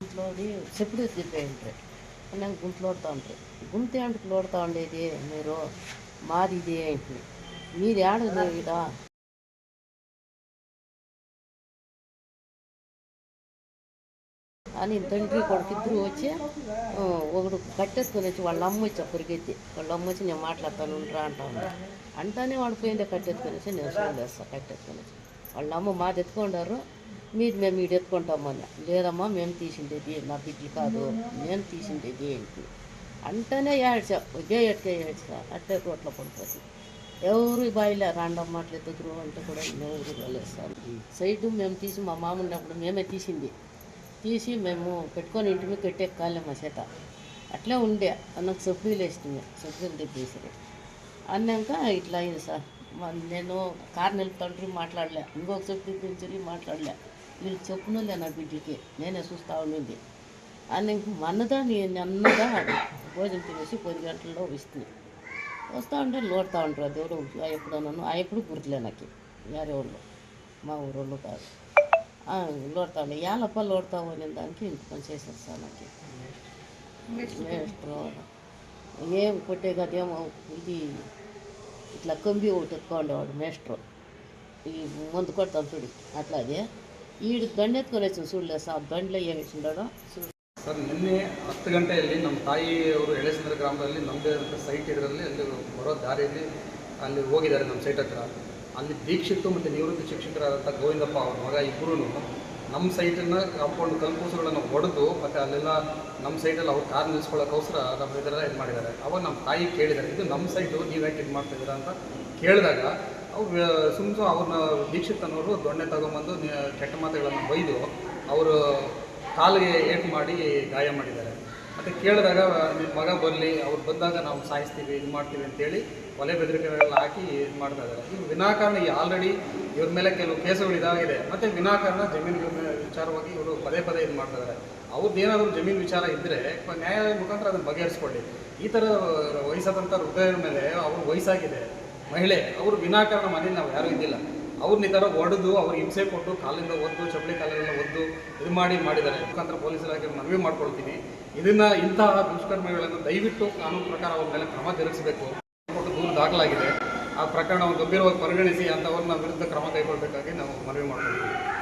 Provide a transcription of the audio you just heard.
గుంట్లోది చెప్పుడు తిప్పేయండి అన్నాక గుంట్లోడుతూ ఉంటాయి గుంత ఏంటికి లోడుతూ ఉండేది మీరు మాది ఇది ఏంటి మీరు ఏడదు ఇదా అని తండ్రి కొడుకు ఇద్దరు వచ్చి ఒకడు కట్టేసుకొని వచ్చి వాళ్ళ అమ్మ వచ్చి పరిగెత్తి వాళ్ళ అమ్మ వచ్చి నేను మాట్లాడతాను ఉండరా అంటా అంటానే వాడు పోయిందే కట్టెత్తుకొని వచ్చి నేను చూడేస్తాను కట్టెత్తుకొని వచ్చి. వాళ్ళ అమ్మ మాది ఎత్తుకుంటారు మీది మేము ఈడు ఎత్తుకుంటామని లేదమ్మా మేము తీసిండేది నా బిడ్డలు కాదు. నేను తీసిండేది ఏంటి? అంటేనే ఏడ్చా. ఒకే ఎట్కే ఏడ్చా? అట్టే రోట్లో పడిపోతుంది ఎవరు బాయిలే రాండమ్మ అట్లా ఎత్తుకురు అంటే కూడా ఎవరు వెళ్ళేస్తారు సైడ్ మేము తీసి మా మామ ఉన్నప్పుడు మేమే తీసింది. తీసి మేము పెట్టుకొని ఇంటి మీద కట్టెక్కాలి మా చేత. అట్లే ఉండే. నాకు సభ్యులు వేస్తుంది సభ్యులు తెప్పేసారు అన్నాక ఇట్లా అయింది సార్. నేను కారు నిలుపుతుంటే మాట్లాడలే. ఇంకొక చెప్పు తెప్పించి మాట్లాడలే. వీళ్ళు చెప్పునులే నా బిడ్డకి. నేనే చూస్తా ఉండింది. అని మన్నదా నేను అన్నదా భోజనం తినేసి పది గంటల్లో వస్తుంది. వస్తూ ఉంటే లోడుతూ ఉంటారు దేవుడు. ఎప్పుడన్నాను ఆ ఎప్పుడు గుర్తులే నాకు. వేరే ఊళ్ళో మా ఊరోళ్ళు కాదు. లోడతా లోడుతా ఉండే. యాలప్ప లోడతా పోయిన దానికి ఇంత పని చేశారు సార్ నాకు. ఏం కొట్టే కదేమో ఇది ఇట్లా కంబి ఒకటి ఎత్తుకోండేవాడు మేస్ట్రో ఈ మందు కొడతాను చూడు అట్లా అదే ಈ ದಂಡೆ ಕೊಲೆಸು ಸುಳ್ಳ, ಸಾ ದಂಡ್ಲೆ ಏನು ಸುಳ್ಳ ಸರ್, ನಿನ್ನೆ ಹತ್ತು ಗಂಟೆಯಲ್ಲಿ ನಮ್ಮ ತಾಯಿ ಅವರು ಎಳೆಸಂದ್ರ ಗ್ರಾಮದಲ್ಲಿ ನಮ್ಮದೇ ಆದಂಥ ಸೈಟ್ ಇದರಲ್ಲಿ ಅಲ್ಲಿ ಬರೋ ದಾರಿಯಲ್ಲಿ ಅಲ್ಲಿ ಹೋಗಿದ್ದಾರೆ ನಮ್ಮ ಸೈಟ್ ಹತ್ರ. ಅಲ್ಲಿ ದೀಕ್ಷಿತ್ ಮತ್ತು ನಿವೃತ್ತ ಶಿಕ್ಷಕರಾದಂಥ ಗೋವಿಂದಪ್ಪ ಅವ್ರ ಮಗ ಇಬ್ಬರೂ ನಮ್ಮ ಸೈಟನ್ನು ಕಾಂಪೌಂಡ್ ಕಲ್ಪೂಸುಗಳನ್ನು ಹೊಡೆದು ಮತ್ತು ಅಲ್ಲೆಲ್ಲ ನಮ್ಮ ಸೈಟಲ್ಲಿ ಅವ್ರು ಕಾರ್ ನಿಲ್ಲಿಸ್ಕೊಳ್ಳೋಕ್ಕೋಸ್ಕರ ನಮ್ಮ ಇದರೆಲ್ಲ ಇದು ಮಾಡಿದ್ದಾರೆ. ಅವಾಗ ನಮ್ಮ ತಾಯಿ ಕೇಳಿದ್ದಾರೆ, ಇದು ನಮ್ಮ ಸೈಟು ನೀವು ಯಾಕೆ ಇದು ಮಾಡ್ತಾ ಇದ್ದೀರಾ? ಅಂತ ಕೇಳಿದಾಗ ಅವ್ರು ಸುಮ್ಮ ಸುಮ್ಮನೆ ಅವ್ರನ್ನ ದೀಕ್ಷಿತ್ ಅನ್ನೋರು ದೊಣ್ಣೆ ತಗೊಂಬಂದು ಕೆಟ್ಟ ಮಾತುಗಳನ್ನು ಬೈದು, ಅವರು ಕಾಲಿಗೆ ಏಟು ಮಾಡಿ ಗಾಯ ಮಾಡಿದ್ದಾರೆ. ಮತ್ತು ಕೇಳಿದಾಗ ನಿಮ್ಮ ಮಗ ಬರಲಿ, ಅವ್ರು ಬಂದಾಗ ನಾವು ಸಾಯಿಸ್ತೀವಿ, ಇದು ಮಾಡ್ತೀವಿ ಅಂತೇಳಿ ಒಲೆ ಬೆದರಿಕೆಗಳೆಲ್ಲ ಹಾಕಿ ಇದು ಮಾಡ್ತಾ ಇದ್ದಾರೆ. ಇವು ವಿನಾಕಾರಣ ಈ ಆಲ್ರೆಡಿ ಇವ್ರ ಮೇಲೆ ಕೆಲವು ಕೇಸುಗಳು ಇದಾಗಿದೆ. ಮತ್ತು ವಿನಾಕಾರಣ ಜಮೀನು ವಿಚಾರವಾಗಿ ಇವರು ಪದೇ ಪದೇ ಇದು ಮಾಡ್ತಾ ಇದ್ದಾರೆ. ಅವ್ರದ್ದು ಏನಾದರೂ ಜಮೀನು ವಿಚಾರ ಇದ್ದರೆ ನ್ಯಾಯಾಲಯ ಮುಖಾಂತರ ಅದನ್ನು ಬಗೆಹರಿಸ್ಕೊಳ್ಳಿ. ಈ ಥರ ವಯಸ್ಸಾದಂಥ ಹೃದಯದ ಮೇಲೆ ಅವ್ರ ವಯಸ್ಸಾಗಿದೆ. ಮಹಿಳೆ, ಅವರು ವಿನಾಕಾರಣ ಮನೆಯಲ್ಲಿ ನಾವು ಯಾರೂ ಇದ್ದಿಲ್ಲ. ಅವ್ರನ್ನ ಈ ಥರ ಹೊಡೆದು ಅವ್ರಿಗೆ ಹಿಂಸೆ ಕೊಟ್ಟು ಕಾಲಿಂದ ಒದ್ದು, ಚಪ್ಪಲಿ ಕಾಲಿಂದ ಒದ್ದು ಇದು ಮಾಡಿ ಮಾಡಿದ್ದಾರೆ. ಮುಖಾಂತರ ಪೊಲೀಸರಾಗಿ ಮನವಿ ಮಾಡ್ಕೊಳ್ತೀನಿ. ಇದನ್ನ ಇಂತಹ ದುಷ್ಕರ್ಮಗಳನ್ನು ದಯವಿಟ್ಟು ಕಾನೂನು ಪ್ರಕಾರ ಅವ್ರ ಮೇಲೆ ಕ್ರಮ ಜರುಗಿಸಬೇಕು. ಕೊಟ್ಟು ದೂರು ದಾಖಲಾಗಿದೆ. ಆ ಪ್ರಕರಣವನ್ನು ಗಂಭೀರವಾಗಿ ಪರಿಗಣಿಸಿ ಅಂಥವ್ರನ್ನ ವಿರುದ್ಧ ಕ್ರಮ ಕೈಗೊಳ್ಳಬೇಕಾಗಿ ನಾವು ಮನವಿ ಮಾಡ್ಕೊಳ್ತೀವಿ.